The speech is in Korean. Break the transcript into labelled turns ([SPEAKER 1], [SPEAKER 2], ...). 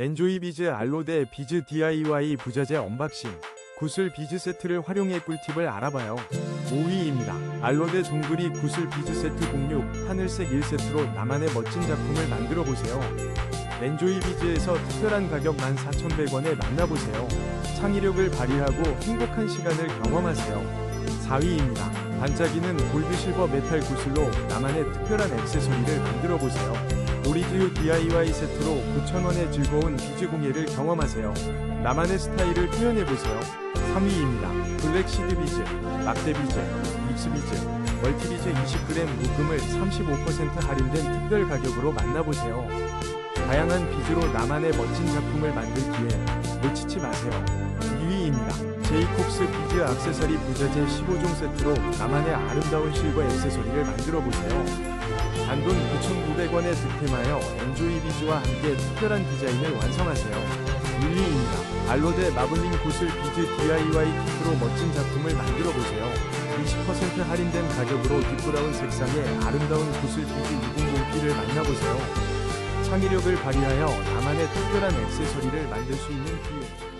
[SPEAKER 1] 엔조이 비즈 알로데 비즈 DIY 부자재 언박싱 구슬 비즈 세트를 활용해 꿀팁을 알아봐요. 5위입니다. 알로데 동그리 구슬 비즈 세트 06 하늘색 1세트로 나만의 멋진 작품을 만들어 보세요. 엔조이 비즈에서 특별한 가격 14,100원에 만나보세요. 창의력을 발휘하고 행복한 시간을 경험하세요. 4위입니다. 반짝이는 골드 실버 메탈 구슬로 나만의 특별한 액세서리를 만들어 보세요. 오리지유 DIY 세트로 9,000원의 즐거운 비즈 공예를 경험하세요. 나만의 스타일을 표현해 보세요. 3위입니다. 블랙 시드 비즈, 막대 비즈, 믹스 비즈, 멀티 비즈 20g 묶음을 35% 할인된 특별 가격으로 만나보세요. 다양한 비즈로 나만의 멋진 작품을 만들기에 놓치지 마세요. 2위입니다. 제이콥스 비즈 액세서리 부자재 15종 세트로 나만의 아름다운 실버 액세서리를 만들어 보세요. 단돈 9,900원에 득템하여 엔조이 비즈와 함께 특별한 디자인을 완성하세요. 1위입니다. 알로데 마블링 구슬 비즈 DIY 키트로 멋진 작품을 만들어 보세요. 20% 할인된 가격으로 딥브라운 색상의 아름다운 구슬 비즈 200P를 만나보세요. 창의력을 발휘하여 나만의 특별한 액세서리를 만들 수 있는 기회.